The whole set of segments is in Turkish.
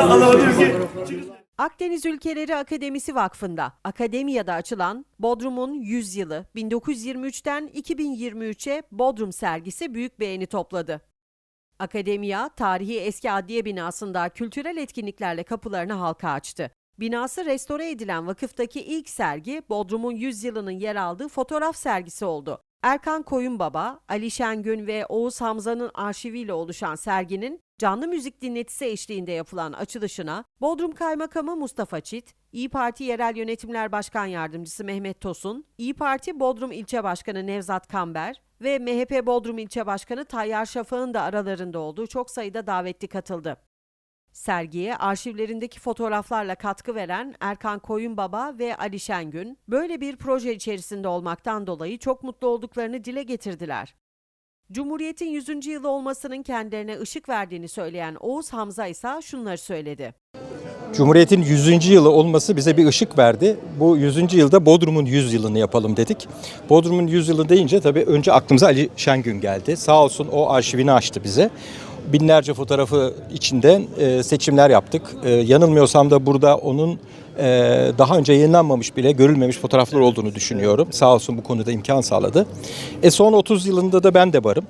Anlamadım ki. Akdeniz Ülkeleri Akademisi Vakfı'nda Akademiya'da açılan Bodrum'un 100 yılı 1923'ten 2023'e Bodrum sergisi büyük beğeni topladı. Akademiya, tarihi eski adliye binasında kültürel etkinliklerle kapılarını halka açtı. Binası restore edilen vakıftaki ilk sergi Bodrum'un 100 yılının yer aldığı fotoğraf sergisi oldu. Erkan Koyunbaba, Ali Şengün ve Oğuz Hamza'nın arşiviyle oluşan serginin canlı müzik dinletisi eşliğinde yapılan açılışına Bodrum Kaymakamı Mustafa Çit, İyi Parti Yerel Yönetimler Başkan Yardımcısı Mehmet Tosun, İyi Parti Bodrum İlçe Başkanı Nevzat Kamber ve MHP Bodrum İlçe Başkanı Tayyar Şafak'ın da aralarında olduğu çok sayıda davetli katıldı. Sergiye arşivlerindeki fotoğraflarla katkı veren Erkan Koyunbaba ve Ali Şengün, böyle bir proje içerisinde olmaktan dolayı çok mutlu olduklarını dile getirdiler. Cumhuriyet'in 100. yılı olmasının kendilerine ışık verdiğini söyleyen Oğuz Hamza ise şunları söyledi. Cumhuriyet'in 100. yılı olması bize bir ışık verdi. Bu 100. yılda Bodrum'un 100 yılını yapalım dedik. Bodrum'un 100 yılı deyince tabii önce aklımıza Ali Şengün geldi. Sağ olsun o arşivini açtı bize. Binlerce fotoğrafı içinden e, seçimler yaptık. E, yanılmıyorsam da burada onun e, daha önce yayınlanmamış bile görülmemiş fotoğraflar olduğunu düşünüyorum. Sağ olsun bu konuda imkan sağladı. E son 30 yılında da ben de varım.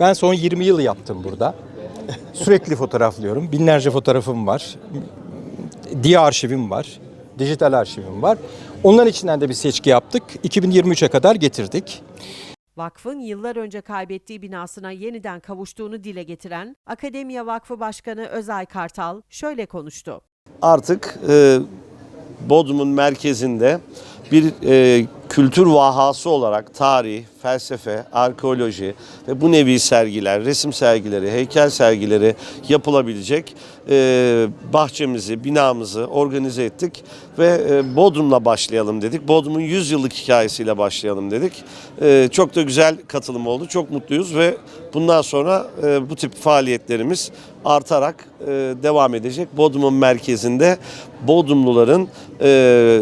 Ben son 20 yıl yaptım burada. Sürekli fotoğraflıyorum. Binlerce fotoğrafım var. Diye arşivim var. Dijital arşivim var. Onların içinden de bir seçki yaptık. 2023'e kadar getirdik. Vakfın yıllar önce kaybettiği binasına yeniden kavuştuğunu dile getiren Akademiya Vakfı Başkanı Özay Kartal şöyle konuştu. artık e, Bodrum'un merkezinde bir e, kültür vahası olarak tarih, felsefe, arkeoloji ve bu nevi sergiler, resim sergileri, heykel sergileri yapılabilecek e, bahçemizi, binamızı organize ettik ve e, Bodrum'la başlayalım dedik. Bodrum'un 100 yıllık hikayesiyle başlayalım dedik. E, çok da güzel katılım oldu. Çok mutluyuz ve bundan sonra e, bu tip faaliyetlerimiz artarak e, devam edecek. Bodrum'un merkezinde Bodrumluların e,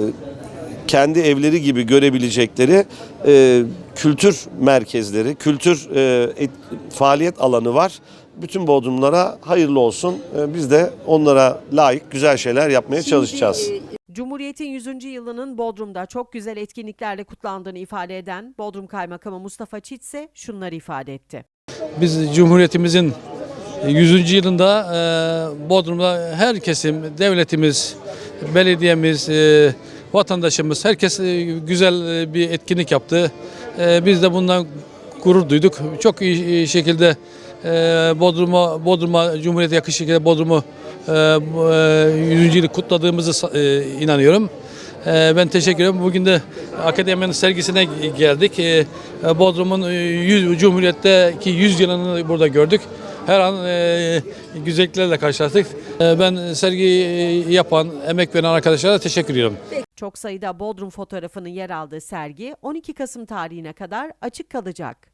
kendi evleri gibi görebilecekleri e, kültür merkezleri, kültür e, et- faaliyet alanı var. Bütün Bodrumlara hayırlı olsun. E, biz de onlara layık güzel şeyler yapmaya çalışacağız. Cumhuriyet'in 100. yılının Bodrum'da çok güzel etkinliklerle kutlandığını ifade eden Bodrum Kaymakamı Mustafa Çit ise şunları ifade etti. Biz Cumhuriyetimizin 100. yılında e, Bodrum'da her kesim, devletimiz, belediyemiz, e, vatandaşımız, herkes e, güzel e, bir etkinlik yaptı. E, Biz de bundan gurur duyduk. Çok iyi şekilde Bodrum'a, Bodrum'a Cumhuriyet'e yakışır şekilde Bodrum'u e, bu, e, 100. yılı kutladığımızı inanıyorum. Ben teşekkür ederim. Bugün de Akademiyanın sergisine geldik. Bodrum'un e, 100, Cumhuriyet'teki 100 yılını burada gördük. Her an e, güzelliklerle karşılaştık. E, Ben sergiyi yapan, emek veren arkadaşlara teşekkür ediyorum. Çok sayıda Bodrum fotoğrafının yer aldığı sergi 12 Kasım tarihine kadar açık kalacak.